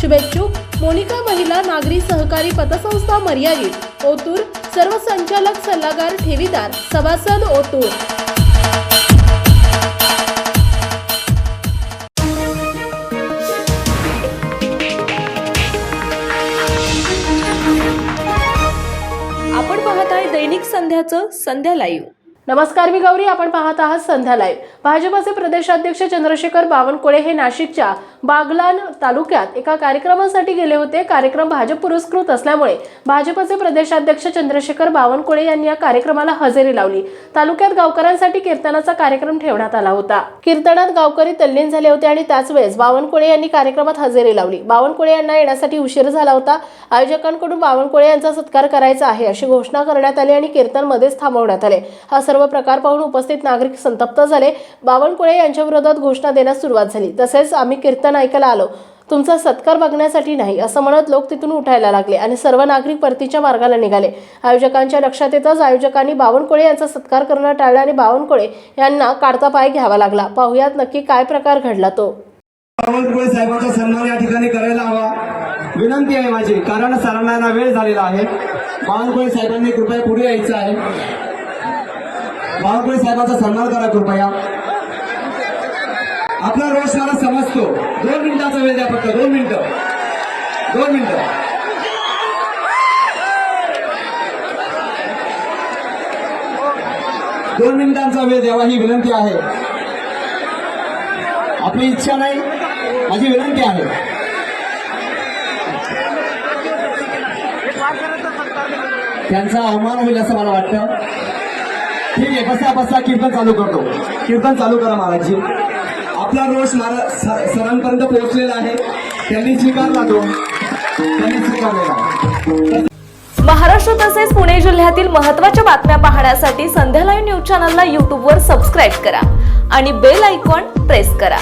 शुभेच्छुक. मोनिका महिला नागरी सहकारी पतसंस्था मर्यादित. ओतूर. सर्व संचालक सल्लागार ठेवीदार. सभासद ओतूर. आपण पाहत आहे दैनिक संध्याचं संध्या लाईव्ह नमस्कार मी गौरी. आपण पाहत आहात संध्या लाईव्ह भाजपचे प्रदेशाध्यक्ष चंद्रशेखर बावनकुळे हे नाशिकच्या बागलान तालुक्यात एका कार्यक्रमासाठी गेले होते. कार्यक्रम भाजप पुरस्कृत असल्यामुळे भाजपचे प्रदेशाध्यक्ष चंद्रशेखर बावनकुळे यांनी या कार्यक्रमाला हजेरी लावली. तालुक्यात गावकऱ्यांसाठी कीर्तनाचा कार्यक्रम ठेवण्यात आला होता. कीर्तनात गावकरी तल्लीन झाले होते आणि त्याच वेळेस बावनकुळे यांनी कार्यक्रमात हजेरी लावली. बावनकुळे यांना येण्यासाठी उशीर झाला होता. आयोजकांकडून बावनकुळे यांचा सत्कार करायचा आहे अशी घोषणा करण्यात आली आणि कीर्तन मध्येच थांबवण्यात आले. हा सर्व प्रकार पाहून उपस्थित नागरिक संतप्त झाले. बावनकुळे यांच्या विरोधात घोषणा देण्यास सुरुवात झाली. तसेच आम्ही कीर्तन बोलताना ऐकायला आलो. तुमचा सत्कार बघण्यासाठी नाही असं म्हणत लोक तिथून उठायला लागले आणि सर्व नागरिक परतीच्या मार्गाला निघाले. आयोजकांच्या लक्षात येताच आयोजकांनी बावनकुळे यांचा सत्कार करणं टाळलं आणि बावनकुळे यांना काढता पाय घ्यावा लागला. पाहुयात नक्की काय प्रकार घडला तो. बावनकुळे साहेबांचा सन्मान या ठिकाणी करायला हवा. विनंती आहे माझी कारण सरांना वेळ झालेला आहे. बावनकुळे साहेबांनी कृपया पुढे यायचं आहे. बावनकुळे साहेबांचा सन्मान करा कृपया. आपला रोष मला समजतो. दोन वेळ द्या फक्त दोन मिनिटं. दोन मिनिटं. दोन मिनिटांचा वेळ द्यावा ही विनंती आहे. आपली इच्छा नाही माझी विनंती आहे. त्यांचा अवमान होईल असं मला वाटतं. ठीक आहे बसा बसा कीर्तन चालू करतो. कीर्तन चालू करा महाराजजी. आपला रोष महाराज सरांपर्यंत पोहोचलेला आहे. त्यांनी स्वीकारला तो. त्यांनी स्वीकारलेला महाराष्ट्र तसेच पुणे जिल्ह्यातील महत्त्वाच्या बातम्या पाहण्यासाठी संध्या लाईव्ह न्यूज चॅनलला यूट्यूबवर सबस्क्राईब करा आणि बेल आयकॉन प्रेस करा.